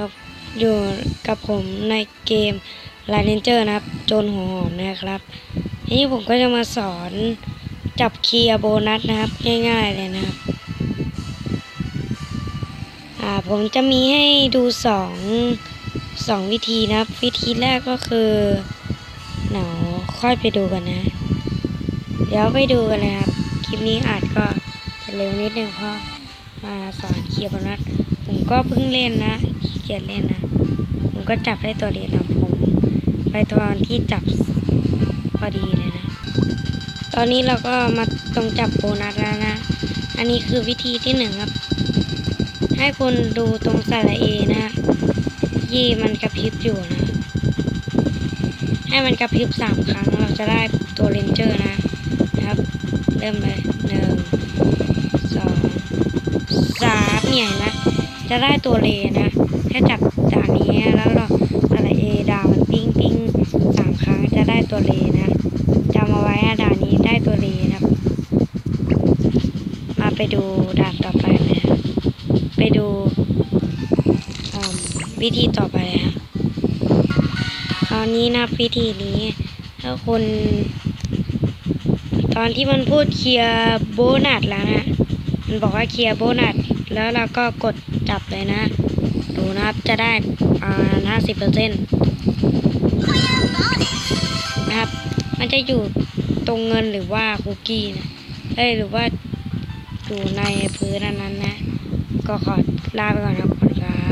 ครับอยู่กับผมในเกม l ล n เ n เจอร์นะครับ โจนหัวหอมนะครับทีนี้ผมก็จะมาสอนจับเคลียร์โบนัสนะครับ ง่ายๆเลยนะครับ อ่าผมจะมีให้ดูสองสองวิธีนะครับ วิธีแรกก็คือเดี๋ยวค่อยไปดูกันนะ เดี๋ยวไปดูกันเลยครับ คลิปนี้อาจก็จะเร็วนิดนึงเพราะมาสอนเคลียร์โบนัสผมก็เพิ่งเล่นนะ เกียจเล่นนะ ผมก็จับได้ตัวเรียนของผม ไปตอนที่จับพอดีเลยนะ ตอนนี้เราก็มาตรงจับโบนัสแล้วนะ อันนี้คือวิธีที่หนึ่งครับ ให้คุณดูตรงสระเอนะฮะที่มันกระพริบอยู่นะ ให้มันกระพริบสามครั้งเราจะได้ตัวเรนเจอร์นะนะครับ เริ่มเลยหนึ่งสองสามเนี่ยนไหม จะได้ตัวเลนะแค่จับด่านนี้แล้วเราสรเอดาวมันปิ้งปิ้งสามครั้งจะได้ตัวเลนะจำเอาไว้ด่านนี้ได้ตัวเลนะครับมาไปดูด่านต่อไปเลยนะไปดูวิธีต่อไปเลยฮะคราวนี้นะวิธีนี้ถ้าคุณตอนที่มันพูดเคลียร์โบนัสแล้วนะ มันบอกว่าเคลียร์โบนัสแล้วเราก็กดจับเลยนะ ดูนะครับจะได้อ่าห้าสิบเปอร์เซ็นต์นะครับ มันจะอยู่ตรงเงินหรือว่าคุกกี้นะเอ้ยหรือว่าอยู่ในพื้นนนั้นนะ ก็ขอลาไปก่อนครับขอบคุณครับ